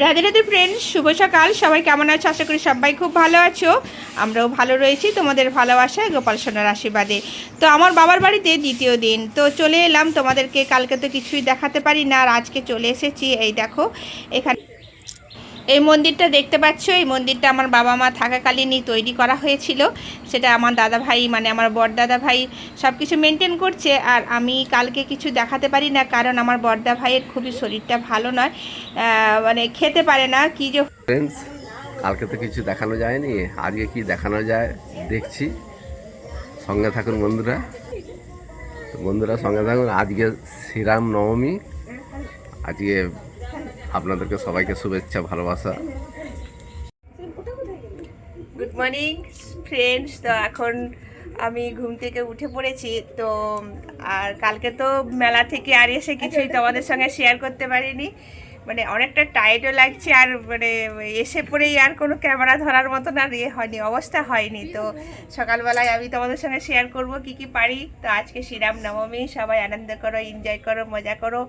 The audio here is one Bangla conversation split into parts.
রাধে রাধে ফ্রেন্ড শুভ সকাল। সবাই কেমন আছো? আশা করি সবাই খুব ভালো আছো। আমরাও ভালো রয়েছি, তোমাদের ভালোবাসায় গোপাল সোনার আশীর্বাদে। তো আমার বাবার বাড়িতে দ্বিতীয় দিন। তো চলে এলাম, তোমাদেরকে কালকে তো কিছুই দেখাতে পারি না, আর আজকে চলে এসেছি, এই দেখো, এখানে এই মন্দিরটা দেখতে পাচ্ছ, এই মন্দিরটা আমার বাবা মা থাকাকালীনই তৈরি করা হয়েছিল। সেটা আমার দাদা ভাই মানে আমার বড়দাদা ভাই সব কিছু মেনটেন করছে। আর আমি কালকে কিছু দেখাতে পারি না, কারণ আমার বড়দা ভাইয়ের খুবই শরীরটা ভালো নয়। মানে খেতে পারে না, কি যে কালকে তো কিছু দেখানো যায়নি, আজকে কি দেখানো যায় দেখছি। সঙ্গে থাকুন বন্ধুরা। বন্ধুরা সঙ্গে থাকুন, আজকে শ্রীরাম নবমী আজকে আপনাদেরকে সবাইকে শুভেচ্ছা, ভালোবাসা। গুড মর্নিং ফ্রেন্ডস তো এখন আমি ঘুম থেকে উঠে পড়েছি, তো, আর কালকে তো মেলা থেকে আর এসে কিছুই তোমাদের সঙ্গে শেয়ার করতে পারিনি। মানে অনেকটা টাইটও লাগছে আর মানে এসে পরেই আর কোনো ক্যামেরা ধরার মতন আর ইয়ে হয়নি, অবস্থা হয়নি। তো সকালবেলায় আমি তোমাদের সঙ্গে শেয়ার করব কি কি পারি। তো আজকে শ্রীরাম নবমী সবাই আনন্দ করো এনজয় করো, মজা করো।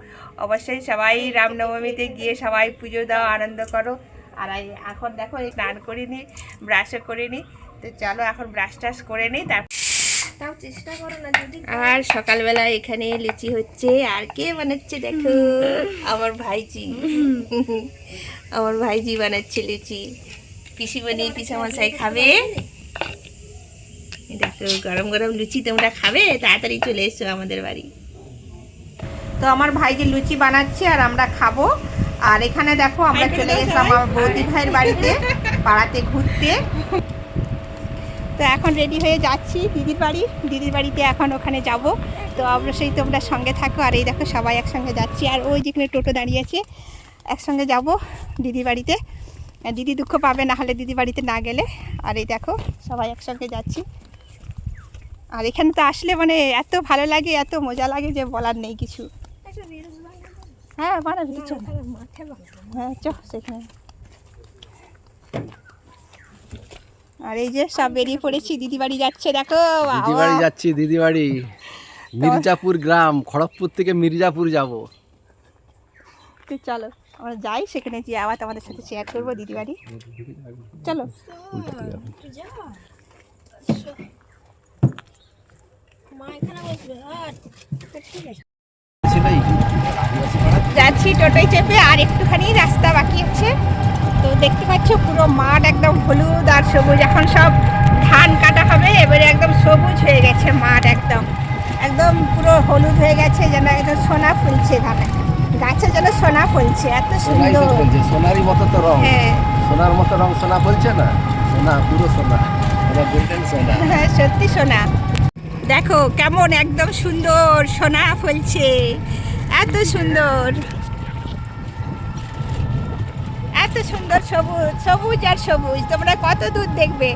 অবশ্যই সবাই রামনবমীতে গিয়ে সবাই পুজো দাও, আনন্দ করো। আর এখন দেখো স্নান করিনি ব্রাশও করিনি। তো চলো এখন ব্রাশ টাশ করে নিই, তার তাও চেষ্টা করো না যদি আর সকালবেলা এখানে লিচি হচ্ছে আর কে বানাচ্ছে দেখো? আমার ভাইজি। আমার ভাইজি বানাচ্ছে লুচি। লিচি পিসিমণি পিসামশাই খাবে। দেখো গরম গরম লুচি তোমরা খাবে? তাড়াতাড়ি চলে এসো আমাদের বাড়ি। তো আমার ভাইজি লুচি বানাচ্ছে আর আমরা খাব। আর এখানে দেখো আমরা চলে গেছিলাম আমার বৌদি ভাইয়ের বাড়িতে পাড়াতে ঘুরতে। তো এখন রেডি হয়ে যাচ্ছি দিদির বাড়ি। দিদির বাড়িতে এখন ওখানে যাব। তো অবশ্যই তোমরা সঙ্গে থাকো। আর এই দেখো সবাই একসঙ্গে যাচ্ছি। আর ওই যেখানে টোটো দাঁড়িয়ে আছে, একসঙ্গে যাব দিদির বাড়িতে। দিদি দুঃখ পাবে না হলে দিদি বাড়িতে না গেলে। আর এই দেখো সবাই একসঙ্গে যাচ্ছি। আর এখানে তো আসলে মানে এত ভালো লাগে, এত মজা লাগে যে বলার নেই কিছু। হ্যাঁ বানাবো হ্যাঁ চ সেখানে। আর এই যে সব বেরিয়ে পড়েছি দিদি বাড়ি যাচ্ছে দেখো দিদি বাড়ি যাচ্ছি দিদি বাড়ি মির্জাপুর গ্রাম খড়গপুর থেকে মির্জাপুর যাব। তো চলো আমরা যাই সেখানে গিয়ে আবার তোমাদের সাথে শেয়ার করব দিদি বাড়ি চলো যাচ্ছি টোটোয় চেপে আর একটুখানি রাস্তা বাকি আছে। তো দেখতে পাচ্ছ পুরো মাঠ একদম হলুদ আর সবুজ। এখন সব ধান কাটা হবে এবারে একদম সবুজ হয়ে গেছে মাঠ একদম। একদম পুরো হলুদ হয়ে গেছে যেন একদম সোনা ফুলছে ধানে গাছে যেন সোনা ফুলছে এত সুন্দর। সোনারই মতো তো রং। হ্যাঁ। সোনার মতো রং সোনা বলছে না? সোনা পুরো সোনা। হ্যাঁ সত্যি সোনা। দেখো কেমন একদম সুন্দর সোনা ফলছে। এত সুন্দর। এত সুন্দর সবুজ সবুজ আর সবুজ। তোমরা কত দূর দেখবে?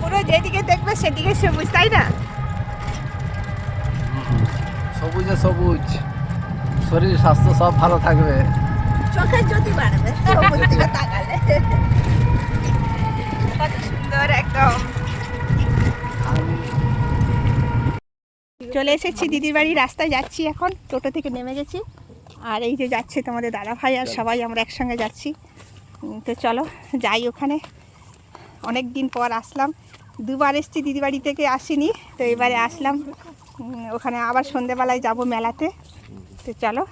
পুরো যেদিকে দেখবে সেদিকে সবুজ তাই না? সবুজে সবুজ। শরীর স্বাস্থ্য সব ভালো থাকবে। চোখে যদি বাড়বে সবুজ দিকে তাকালে। কত সুন্দর একদম। চলে এসেছি দিদির বাড়ি রাস্তায় যাচ্ছি এখন। টোটো থেকে নেমে গেছি। আর এই যে যাচ্ছে তোমাদের দাদা ভাই আর সবাই আমরা একসঙ্গে যাচ্ছি। তো চলো যাই ওখানে। অনেক দিন পর আসলাম। দুবার এসেছি দিদি বাড়ি থেকে আসিনি, তো এবারে আসলাম। ওখানে আবার সন্ধেবেলায় যাব মেলাতে। তো চলো,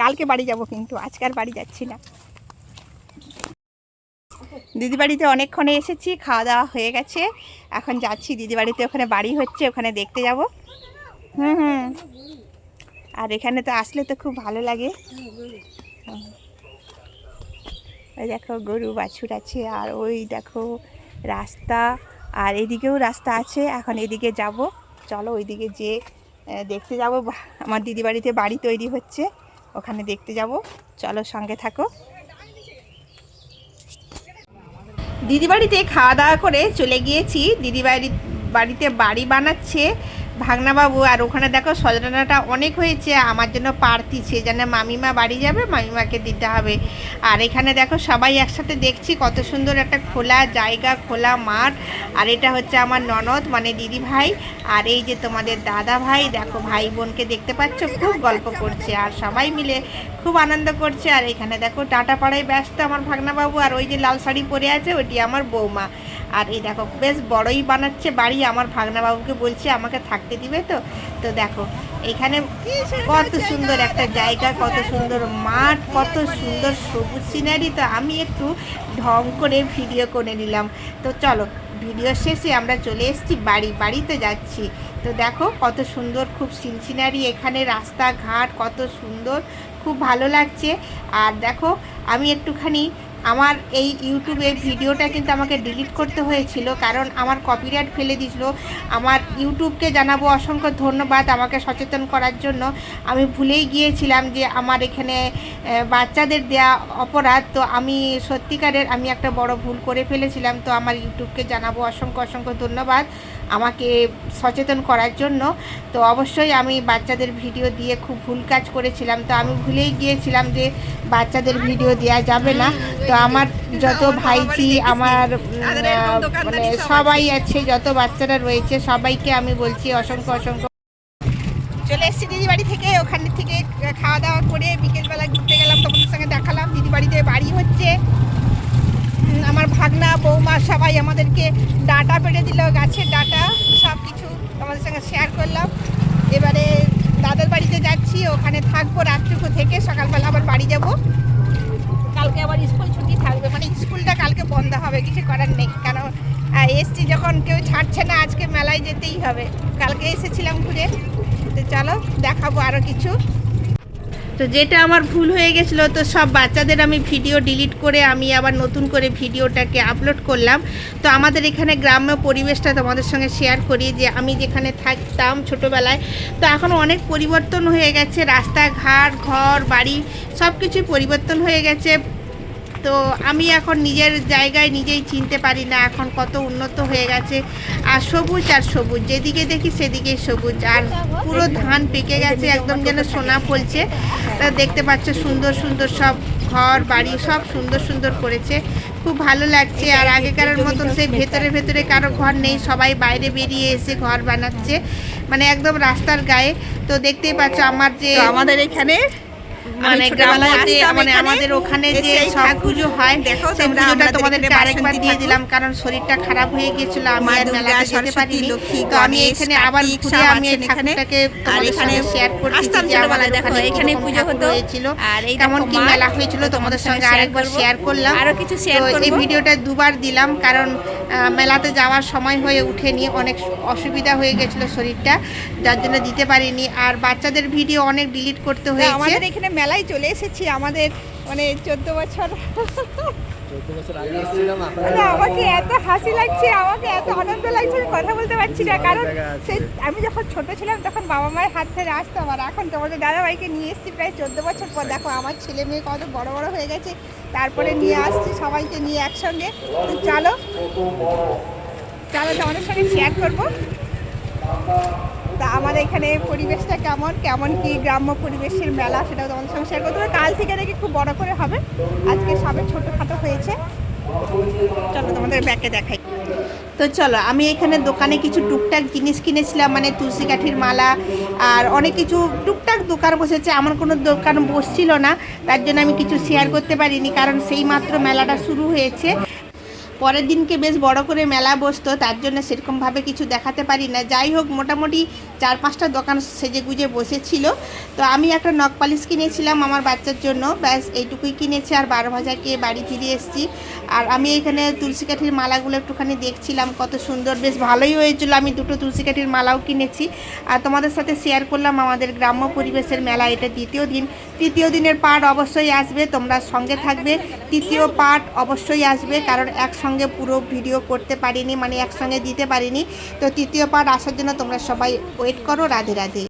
কালকে বাড়ি যাব কিন্তু, আজকে আর বাড়ি যাচ্ছি না। দিদি বাড়িতে অনেকক্ষণে এসেছি, খাওয়া দাওয়া হয়ে গেছে। এখন যাচ্ছি দিদি বাড়িতে ওখানে বাড়ি হচ্ছে, ওখানে দেখতে যাব। হুম হুম। আর এখানে তো আসলে তো খুব ভালো লাগে। ওই দেখো গরু বাছুর আছে, আর ওই দেখো রাস্তা, আর এদিকেও রাস্তা আছে, এখন এদিকে যাব। চলো ওইদিকে যে দেখতে যাব আমার দিদি বাড়িতে বাড়ি তৈরি হচ্ছে, ওখানে দেখতে যাব। চলো সঙ্গে থাকো। দিদি বাড়িতে খাওয়া দাওয়া করে চলে গিয়েছি, দিদি বাড়ি, বাড়িতে বাড়ি বানাচ্ছে ভাগনাবাবু, আর ওখানে দেখো সজনাটা অনেক হয়েছে, আমার জন্য পারতিছে যেন মামিমা বাড়ি যাবে, মামিমাকে দিতে হবে। আর এখানে দেখো সবাই একসাথে দেখছি, কত সুন্দর একটা খোলা জায়গা, খোলা মাঠ। আর এটা হচ্ছে আমার ননদ মানে দিদি ভাই, আর এই যে তোমাদের দাদা ভাই, দেখো ভাই বোনকে দেখতে পাচ্ছ, খুব গল্প করছে, আর সবাই মিলে খুব আনন্দ করছে। আর এখানে দেখো টাটা পাড়ায় ব্যস্ত আমার ভাগনাবাবু, আর ওই যে লাল শাড়ি পরে আছে, ওইটি আমার বৌমা। আর এই দেখো, বেশ বড়ই বানাচ্ছে বাড়ি, আমার ভাগনাবাবুকে বলছে আমাকে থাকতে দিবে তো। তো দেখো, এখানে কত সুন্দর একটা জায়গা, কত সুন্দর মাঠ, কত সুন্দর সবুজ সিনারি। তো আমি একটু ঢং করে ভিডিও করে নিলাম। তো চলো, ভিডিও শেষে আমরা চলে এসেছি বাড়ি, বাড়িতে যাচ্ছি। তো দেখো, কত সুন্দর খুব সিনসিনারি এখানে রাস্তাঘাট, কত সুন্দর খুব ভালো লাগছে। আর দেখো, আমি একটুখানি আমার এই ইউটিউবে ভিডিওটা কিন্তু আমাকে ডিলিট করতে হয়েছিল, কারণ আমার কপিরাইট ফেলে দিয়েছিল। আমার ইউটিউবকে জানাব অসংখ্য ধন্যবাদ আমাকে সচেতন করার জন্য। আমি ভুলেই গিয়েছিলাম যে আমার এখানে বাচ্চাদের দেয়া অপরাধ, তো আমি সত্যিকারের আমি একটা বড় ভুল করে ফেলেছিলাম, তো আমার ইউটিউবকে জানাব অসংখ্য অসংখ্য ধন্যবাদ। আমাকে সচেতন করার জন্য। তো অবশ্যই আমি বাচ্চাদের ভিডিও দিয়ে খুব ভুল কাজ করেছিলাম। তো আমি ভুলেই গিয়েছিলাম যে বাচ্চাদের ভিডিও দেওয়া যাবে না। তো আমার যত ভাইজি আমার মানে সবাই আছে, যত বাচ্চারা রয়েছে, সবাইকে আমি বলছি অসংখ্য অসংখ্য চলে এসেছি দিদি বাড়ি থেকে। ওখান থেকে খাওয়া দাওয়া করে বিকেলবেলা ঘুরতে গেলাম, তোমাদের সঙ্গে দেখালাম। দিদি বাড়িতে বাড়ি হচ্ছে। আমার ভাগনা, বৌমা সবাই আমাদেরকে ডাটা পেড়ে দিল, গাছের ডাটা সব কিছু তোমাদের সঙ্গে শেয়ার করলাম। এবারে দাদার বাড়িতে যাচ্ছি, ওখানে থাকব রাত্রিকু থেকে, সকালবেলা আবার বাড়ি যাব। কালকে আবার স্কুল ছুটি থাকবে মানে স্কুলটা কালকে বন্ধ হবে, কিছু করার নেই। কারণ এসছি যখন কেউ ছাড়ছে না, আজকে মেলায় যেতেই হবে। কালকে এসেছিলাম ঘুরে, তো চলো, দেখাবো আরও কিছু। তো যেটা আমার ভুল হয়ে গেছিল, তো সব বাচ্চাদের আমি ভিডিও ডিলিট করে আমি আবার নতুন করে ভিডিওটাকে আপলোড করলাম। তো আমাদের এখানে গ্রাম্য পরিবেশটা তোমাদের সঙ্গে শেয়ার করি যে আমি যেখানে থাকতাম ছোটোবেলায়, তো এখন অনেক পরিবর্তন হয়ে গেছে। রাস্তাঘাট, ঘর, বাড়ি সব কিছুই পরিবর্তন হয়ে গেছে। তো আমি এখন নিজের জায়গায় নিজেই চিনতে পারি না এখন কত উন্নত হয়ে গেছে। আর সবুজ আর সবুজ, যেদিকে দেখি সেদিকেই সবুজ। আর পুরো ধান পেকে গেছে, একদম যেন সোনা ফলছে। তা দেখতে পাচ্ছ সুন্দর সুন্দর সব ঘর, বাড়ি সব সুন্দর সুন্দর করেছে। খুব ভালো লাগছে। আর আগেকার মতন সেই ভেতরে ভেতরে কারও ঘর নেই, সবাই বাইরে বেরিয়ে এসে ঘর বানাচ্ছে। মানে একদম রাস্তার গায়ে। তো দেখতেই পাচ্ছ আমার যে আমাদের এখানে মানে গ্রামতে মানে আমাদের ওখানে যে সব পুজো হয় সেই পুজোটা তোমাদেরকে আরেকবার দিয়ে দিলাম কারণ শরীরটা খারাপ হয়ে গিয়েছিল আমি আর মেলাতে যেতে পারিনি। তো আমি এখানে আবার ঘুরে আমি এই ঠাকুরটাকে তোমাদের সঙ্গে শেয়ার করছি যে আমাদের দেখো এখানে পুজো হতো। হয়েছিল। আর কেমন কি মেলা হয়েছিল তোমাদের সঙ্গে আরেকবার শেয়ার করলাম। আরও কিছু শেয়ার এই ভিডিওটা দুবার দিলাম কারণ মেলাতে যাওয়ার সময় হয়ে উঠেনি অনেক অসুবিধা হয়ে গেছিল শরীরটা। যার জন্য দিতে পারিনি আর বাচ্চাদের ভিডিও অনেক ডিলিট করতে হয়েছে। আমাদের এখানে মেলায় চলে এসেছি আমাদের মানে চোদ্দ বছর। আমাকে এত হাসি লাগছে আমাকে এত আনন্দ লাগছে আমি কথা বলতে পারছি না কারণ সেই আমি যখন ছোট ছিলাম তখন বাবা মায়ের হাত ধরে আসতাম আর এখন তোমাদের দাদা ভাইকে নিয়ে এসেছি প্রায় চোদ্দ বছর পর। দেখো আমার ছেলে মেয়ে কত বড় বড় হয়ে গেছে তারপরে নিয়ে আসছি সবাইকে নিয়ে একসঙ্গে। তো চলো চলো তোমাদের সঙ্গে শেয়ার করব। তা আমার এখানে পরিবেশটা কেমন? কেমন কি গ্রাম্য পরিবেশের মেলা সেটাও তোমাদের সঙ্গে শেয়ার করতে হবে। কাল থেকে দেখি খুব বড় করে হবে। আজকে সবে ছোটোখাটো হয়েছে। চলো তোমাদের ব্যাকে দেখাই। তো চলো, আমি এখানে দোকানে কিছু টুকটাক জিনিস কিনেছিলাম মানে তুলসী কাঠির মালা আর অনেক কিছু টুকটাক দোকান বসেছে আমার কোনো দোকান বসছিল না। তার জন্য আমি কিছু শেয়ার করতে পারিনি, কারণ সেই মাত্র মেলাটা শুরু হয়েছে। পরের দিনকে বেশ বড় করে মেলা বসতো, তার জন্য সেরকমভাবে কিছু দেখাতে পারি না। যাই হোক, মোটামুটি চার পাঁচটা দোকান সেজে গুজে বসেছিল। তো আমি একটা নখ পালিশ কিনেছিলাম আমার বাচ্চার জন্য। ব্যাস, এইটুকুই কিনেছি আর বারো ভাজাকে বাড়ি ফিরে এসেছি। আর আমি এখানে তুলসী কাঠির মালাগুলো একটুখানি দেখছিলাম, কত সুন্দর, বেশ ভালোই হয়েছিল। আমি দুটো তুলসী কাঠির মালাও কিনেছি। আর তোমাদের সাথে শেয়ার করলাম আমাদের গ্রাম্য পরিবেশের মেলা, এটা দ্বিতীয় দিন। তৃতীয় দিনের পার্ট অবশ্যই আসবে, তোমরা সঙ্গে থাকবে। তৃতীয় পার্ট অবশ্যই আসবে, কারণ একসঙ্গে পুরো ভিডিও করতে পারিনি মানে একসঙ্গে দিতে পারিনি। তো তৃতীয় পার্ট আসার জন্য তোমরা সবাই ওয়েট করো, রাধে রাধে।